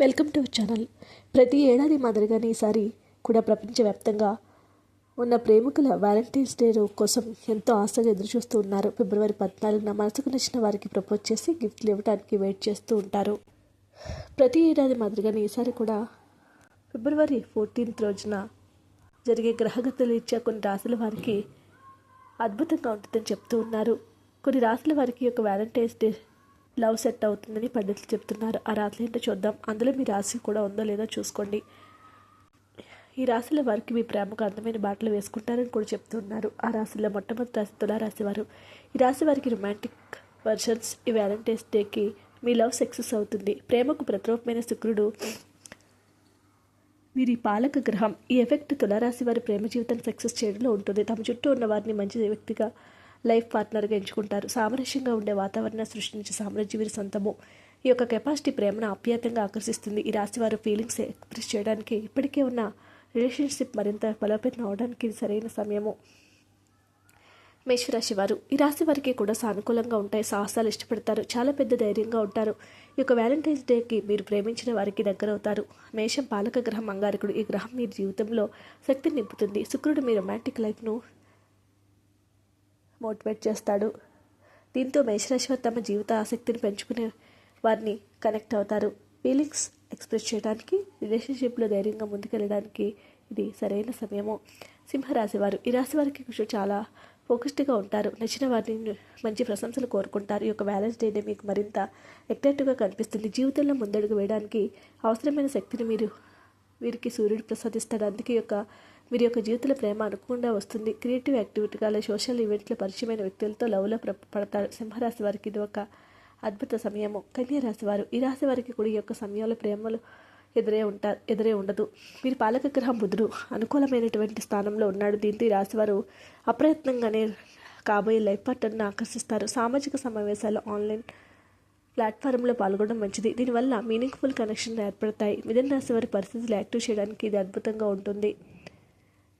Welcome to channel. ప్రతి ఏడాది మాదిరిగానే ఈసారి కూడా ప్రపంచవ్యాప్తంగా ఉన్న ప్రేమికుల వ్యాలంటైన్స్ డే కోసం ఎంతో ఆశగా ఎదురుచూస్తూ ఉన్నారు. ఫిబ్రవరి పద్నాలుగున మనసుకు నచ్చిన వారికి ప్రపోజ్ చేసి గిఫ్ట్లు ఇవ్వడానికి వెయిట్ చేస్తూ ఉంటారు. ప్రతి ఏడాది మాదిరిగానే ఈసారి కూడా ఫిబ్రవరి ఫోర్టీన్త్ రోజున జరిగే గ్రహగతులు ఇచ్చే కొన్ని రాసుల వారికి అద్భుతంగా ఉంటుందని చెప్తూ ఉన్నారు. కొన్ని రాశుల వారికి ఒక వ్యాలంటైన్స్ డే లవ్ సెట్ అవుతుందని పండితులు చెప్తున్నారు. ఆ రాశులు ఏంటో చూద్దాం. అందులో మీ రాశి కూడా ఉందో లేదో చూసుకోండి. ఈ రాశుల వారికి మీ ప్రేమకు అందమైన బాటలు వేసుకుంటారని కూడా చెప్తున్నారు. ఆ రాశిలో మొట్టమొదటి రాశి తులారాశి వారు. ఈ రాశి వారికి రొమాంటిక్ వర్షన్స్ ఈ వ్యాలంటైన్స్ డేకి మీ లవ్ సక్సెస్ అవుతుంది. ప్రేమకు ప్రతిరూపమైన శుక్రుడు వీరి పాలక గ్రహం. ఈ ఎఫెక్ట్ తులారాశి వారి ప్రేమ జీవితాన్ని సక్సెస్ చేయడంలో ఉంటుంది. తమ చుట్టూ ఉన్న వారిని మంచి వ్యక్తిగా లైఫ్ పార్ట్నర్గా ఎంచుకుంటారు. సామరస్యంగా ఉండే వాతావరణం సృష్టించే సామ్రాజ్య వీరి సొంతము. ఈ యొక్క కెపాసిటీ ప్రేమను ఆప్యాయంగా ఆకర్షిస్తుంది. ఈ రాశి వారు ఫీలింగ్స్ ఎక్స్ప్రెస్ చేయడానికి ఇప్పటికే ఉన్న రిలేషన్షిప్ మరింత బలోపేతం అవడానికి ఇది సరైన సమయము. మేషరాశి వారు ఈ రాశి వారికి కూడా సానుకూలంగా ఉంటాయి. సాహసాలు ఇష్టపడతారు. చాలా పెద్ద ధైర్యంగా ఉంటారు. ఈ యొక్క వ్యాలంటైన్స్ డేకి మీరు ప్రేమించిన వారికి దగ్గరవుతారు. మేషం పాలక గ్రహం అంగారకుడు. ఈ గ్రహం మీ జీవితంలో శక్తిని నింపుతుంది. శుక్రుడు మీ రొమాంటిక్ లైఫ్ను మోటివేట్ చేస్తాడు. దీంతో మేషరాశి వారు తమ జీవిత ఆసక్తిని పెంచుకునే వారిని కనెక్ట్ అవుతారు. ఫీలింగ్స్ ఎక్స్ప్రెస్ చేయడానికి రిలేషన్షిప్లో ధైర్యంగా ముందుకెళ్ళడానికి ఇది సరైన సమయము. సింహరాశి వారు ఈ రాశి వారికి కొంచెం చాలా ఫోకస్డ్గా ఉంటారు. నచ్చిన వారిని మంచి ప్రశంసలు కోరుకుంటారు. ఈ యొక్క బ్యాలెన్స్ డేనే మీకు మరింత ఎక్టెక్ట్గా కనిపిస్తుంది. జీవితంలో ముందడుగు వేయడానికి అవసరమైన శక్తిని మీరు వీరికి సూర్యుడు ప్రసాదిస్తాడు. అందుకే ఈ యొక్క వీరి యొక్క జీవితంలో ప్రేమ అనుకుండా వస్తుంది. క్రియేటివ్ యాక్టివిటీగా సోషల్ ఈవెంట్లో పరిచయమైన వ్యక్తులతో లవ్లో పడతారు. సింహరాశి వారికి ఇది ఒక అద్భుత సమయము. కన్యా రాశి వారు ఈ రాశి వారికి కూడా ఈ యొక్క సమయంలో ప్రేమలు ఎదురే ఉంటారు ఎదురే ఉండదు. వీరి పాలక గ్రహం బుధుడు అనుకూలమైనటువంటి స్థానంలో ఉన్నాడు. దీంతో ఈ రాశి వారు అప్రయత్నంగానే కాబోయే లైఫ్ పార్ట్నర్ని ఆకర్షిస్తారు. సామాజిక సమావేశాలు ఆన్లైన్ ప్లాట్ఫారంలో పాల్గొనడం మంచిది. దీనివల్ల మీనింగ్ఫుల్ కనెక్షన్ ఏర్పడతాయి. మిథున రాశి వారి పరిస్థితులు యాక్టివ్ చేయడానికి ఇది అద్భుతంగా ఉంటుంది.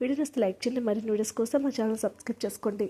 వీడియోస్ లైక్ చేయండి మరిన్ని వీడియోస్ కోసం మా ఛానల్ సబ్స్క్రైబ్ చేసుకోండి.